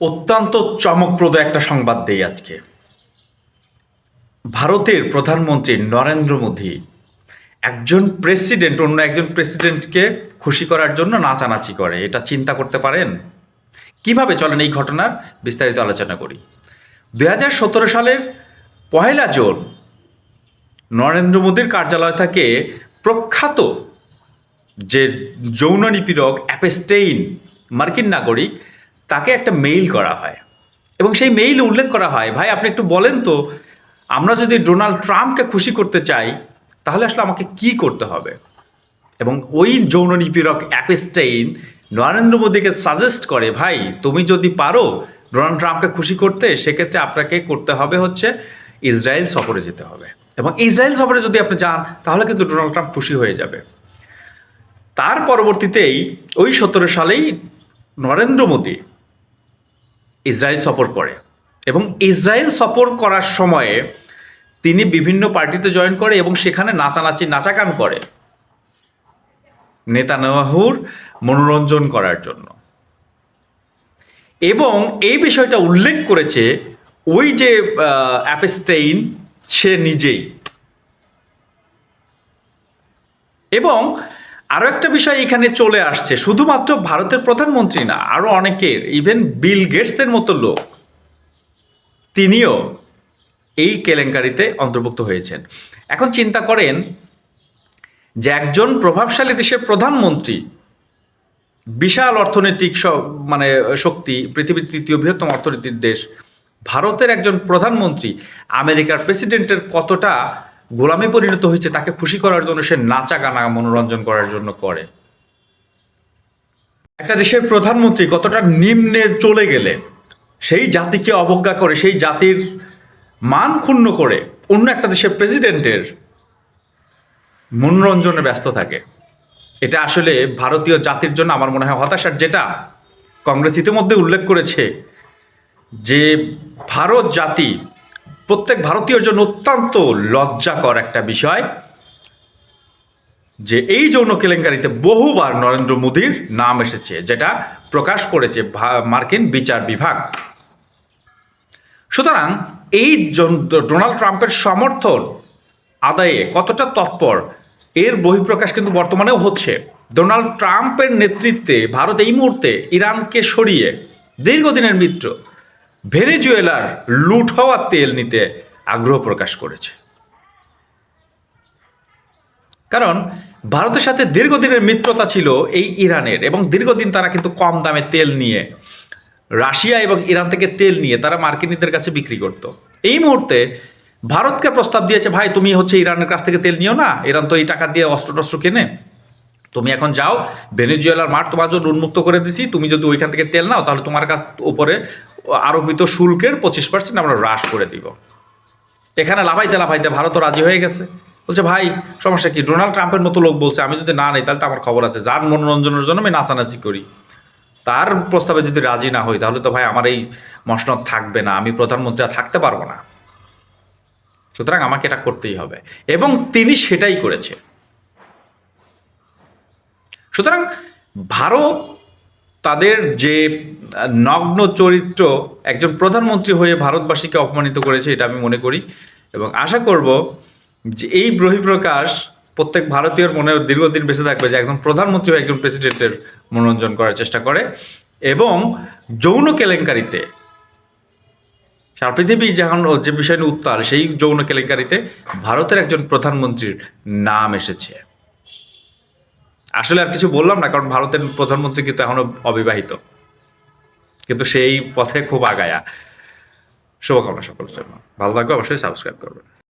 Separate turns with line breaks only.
অত্যন্ত চমকপ্রদ একটা সংবাদ দেই আজকে। ভারতের প্রধানমন্ত্রী নরেন্দ্র মোদী একজন প্রেসিডেন্ট, অন্য একজন প্রেসিডেন্টকে খুশি করার জন্য নাচানাচি করে। এটা চিন্তা করতে পারেন? কীভাবে চলেন এই ঘটনার? বিস্তারিত আলোচনা করি। দু হাজার সতেরো সালের পহেলা জুন নরেন্দ্র মোদীর কার্যালয় থেকে প্রখ্যাত যে যৌন নিপীড়ক অ্যাপেস্টেইন মার্কিন নাগরিক তাকে একটা মেইল করা হয়। এবং সেই মেইল উল্লেখ করা হয়, ভাই, আপনি একটু বলেন তো, আমরা যদি ডোনাল্ড ট্রাম্পকে খুশি করতে চাই, তাহলে আসলে আমাকে কি করতে হবে? এবং ওই যৌন নিপীড়ক অ্যাপেস্টেইন নরেন্দ্র মোদীকে সাজেস্ট করে, ভাই, তুমি যদি পারো ডোনাল্ড ট্রাম্পকে খুশি করতে, সেক্ষেত্রে আপনাকে করতে হবে হচ্ছে ইসরায়েল সফরে যেতে হবে। এবং ইসরায়েল সফরে যদি আপনি যান, তাহলে কিন্তু ডোনাল্ড ট্রাম্প খুশি হয়ে যাবে। তার পরবর্তীতেই ওই সতেরো সালেই নরেন্দ্র মোদী ইসরায়েল সফর করে। এবং ইসরায়েল সফর করার সময়ে তিনি বিভিন্ন পার্টিতে জয়েন করে এবং সেখানে নাচানাচি, নাচাগান করে। নেতানাহুর মনোরঞ্জন করার জন্য। এবং এই বিষয়টা উল্লেখ করেছে ওই যে অ্যাপেস্টেইন, সে নিজেই। এবং আরও একটা বিষয় এখানে চলে আসছে, শুধুমাত্র ভারতের প্রধানমন্ত্রী না আরও অনেকের ইভেন বিল গেটসের মতো লোক। তিনিও এই কেলেঙ্কারিতে অন্তর্ভুক্ত হয়েছেন। এখন চিন্তা করেন যে একজন প্রভাবশালী দেশের প্রধানমন্ত্রী, বিশাল অর্থনৈতিক মানে শক্তি, পৃথিবীর তৃতীয় বৃহত্তম অর্থনীতির দেশ, ভারতের একজন প্রধানমন্ত্রী, আমেরিকার প্রেসিডেন্টের কতটা গোলামে পরিণত হয়েছে, তাকে খুশি করার জন্য সে নাচা গানা মনোরঞ্জন করার জন্য করে। একটা দেশের প্রধানমন্ত্রী কতটা নিম্নে চলে গেলে, সেই জাতিকে অবজ্ঞা করে, সেই জাতির মান ক্ষুণ্ণ করে অন্য একটা দেশের প্রেসিডেন্টের মনোরঞ্জনে ব্যস্ত থাকে। এটা আসলে ভারতীয় জাতির জন্য আমার মনে হয় হতাশার যেটা। কংগ্রেস ইতিমধ্যে উল্লেখ করেছে যে, ভারত জাতি প্রত্যেক ভারতীয়র জন্য অত্যন্ত লজ্জাকর একটা বিষয় যে এই যৌন কেলেঙ্কারিতে বহুবার নরেন্দ্র মোদীর নাম এসেছে, যেটা প্রকাশ করেছে মার্কিন বিচার বিভাগ। সুতরাং এই ডোনাল্ড ট্রাম্পের সমর্থন আদায়ে কতটা তৎপর, এর বহিঃপ্রকাশ কিন্তু বর্তমানেও হচ্ছে। ডোনাল্ড ট্রাম্পের নেতৃত্বে ভারত এই মুহূর্তে ইরানকে সরিয়ে দীর্ঘদিনের মিত্র ভেনেজুয়েলার লুট হওয়া তেল নিতে আগ্রহ প্রকাশ করেছে। কারণ ভারতের সাথে দীর্ঘদিনের মিত্রতা ছিল এই ইরানের এবং দীর্ঘদিন তারা কিন্তু কম দামে তেল নিয়ে, রাশিয়া এবং ইরান থেকে তেল নিয়ে তারা মার্কিনীদের কাছে বিক্রি করত। এই মুহূর্তে ভারতকে প্রস্তাব দিয়েছে, ভাই, তুমি হচ্ছে ইরানের কাছ থেকে তেল নিও না, ইরান তো এই টাকা দিয়ে অস্ত্র টস্ত্র কেনে। তুমি এখন যাও, ভেনেজুয়েলার মাঠ তোমার জন্য উন্মুক্ত করে দিছি, তুমি যদি ওইখান থেকে তেল নাও, তাহলে তোমার কাছ উপরে আরোপিত শুল্কের পঁচিশ পার্সেন্ট আমরা হ্রাস করে দিব। এখানে লাভাইতে লাভাইতে ভারতও রাজি হয়ে গেছে। বলছে, ভাই, সমস্যা কি? ডোনাল্ড ট্রাম্পের মতো লোক বলছে, আমি যদি না নেই, তাহলে তো আমার খবর আছে। যার মনোরঞ্জনের জন্য আমি নাচানাচি করি। তার প্রস্তাবে যদি রাজি না হই, তাহলে তো ভাই আমার এই মসনদ থাকবে না। আমি প্রধানমন্ত্রী থাকতে পারব না। সুতরাং আমাকে এটা করতেই হবে। এবং তিনি সেটাই করেছে সুতরাং ভারত তাদের যে নগ্ন চরিত্র একজন প্রধানমন্ত্রী হয়ে ভারতবাসীকে অপমানিত করেছে, এটা আমি মনে করি। এবং আশা করব যে এই বহিঃপ্রকাশ প্রত্যেক ভারতীয়র মনে দীর্ঘদিন বেঁচে থাকবে যে একজন প্রধানমন্ত্রী একজন প্রেসিডেন্টের মনোরঞ্জন করার চেষ্টা করে। এবং যৌন কেলেঙ্কারিতে, সারা পৃথিবী যখন যে বিষয় উত্তাল, সেই যৌন কেলেঙ্কারিতে ভারতের একজন প্রধানমন্ত্রীর নাম এসেছে। আসলে আর কিছু বললাম না, কারণ ভারতের প্রধানমন্ত্রী কিন্তু এখনও অবিবাহিত। কিন্তু সেই পথে খুব আগায়া। শুভকামনা সকলের জন্য। ভালো থাকবে অবশ্যই সাবস্ক্রাইব করবেন।